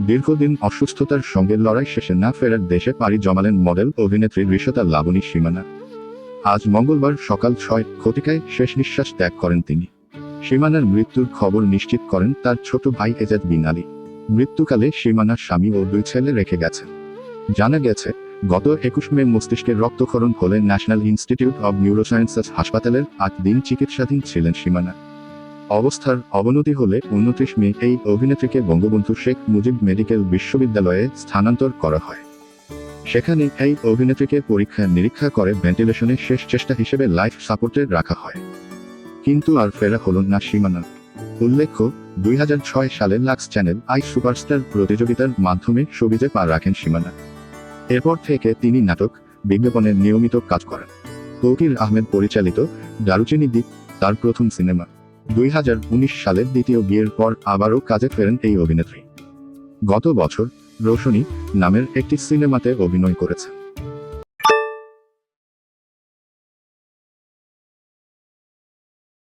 দীর্ঘদিন অসুস্থতার সঙ্গে লড়াই শেষে না ফেরার দেশে পাড়ি জমালেন মডেল অভিনেত্রী ঋষতা লাবণী সীমানা। আজ মঙ্গলবার সকাল ছয় ঘটিকায় শেষ নিঃশ্বাস ত্যাগ করেন তিনি। সীমানার মৃত্যুর খবর নিশ্চিত করেন তার ছোট ভাই এজাদ বিন আলী মৃত্যুকালে সীমানার স্বামী ও দুই ছেলে রেখে গেছেন। জানা গেছে, গত একুশ মে মস্তিষ্কের রক্তক্ষরণ হলে ন্যাশনাল ইনস্টিটিউট অব নিউরোসায়েন্সেস হাসপাতালের আট দিন চিকিৎসাধীন ছিলেন সীমানা। অবস্থার অবনতি হলে উনত্রিশ মে এই অভিনেত্রীকে বঙ্গবন্ধু শেখ মুজিব মেডিকেল বিশ্ববিদ্যালয়ে স্থানান্তর করা হয়। সেখানে এই অভিনেত্রীকে পরীক্ষা নিরীক্ষা করে ভেন্টিলেশনে শেষ চেষ্টা হিসেবে লাইফ সাপোর্টে রাখা হয়। কিন্তু আর ফেরা হলো না সীমানা। উল্লেখ্য, দুই হাজার ছয় সালে লাক্স চ্যানেল আই সুপারস্টার প্রতিযোগিতার মাধ্যমে সবিজে পা রাখেন সীমানা। এরপর থেকে তিনি নাটক, বিজ্ঞাপনে নিয়মিত কাজ করেন। তৌকির আহমেদ পরিচালিত দারুচিনি দ্বীপ, তার প্রথম সিনেমা। দুই হাজার উনিশ সালের দ্বিতীয় বিয়ের পর আবারও কাজে ফেরেন এই অভিনেত্রী। গত বছর রোশনী নামের একটি সিনেমাতে অভিনয় করেছেন।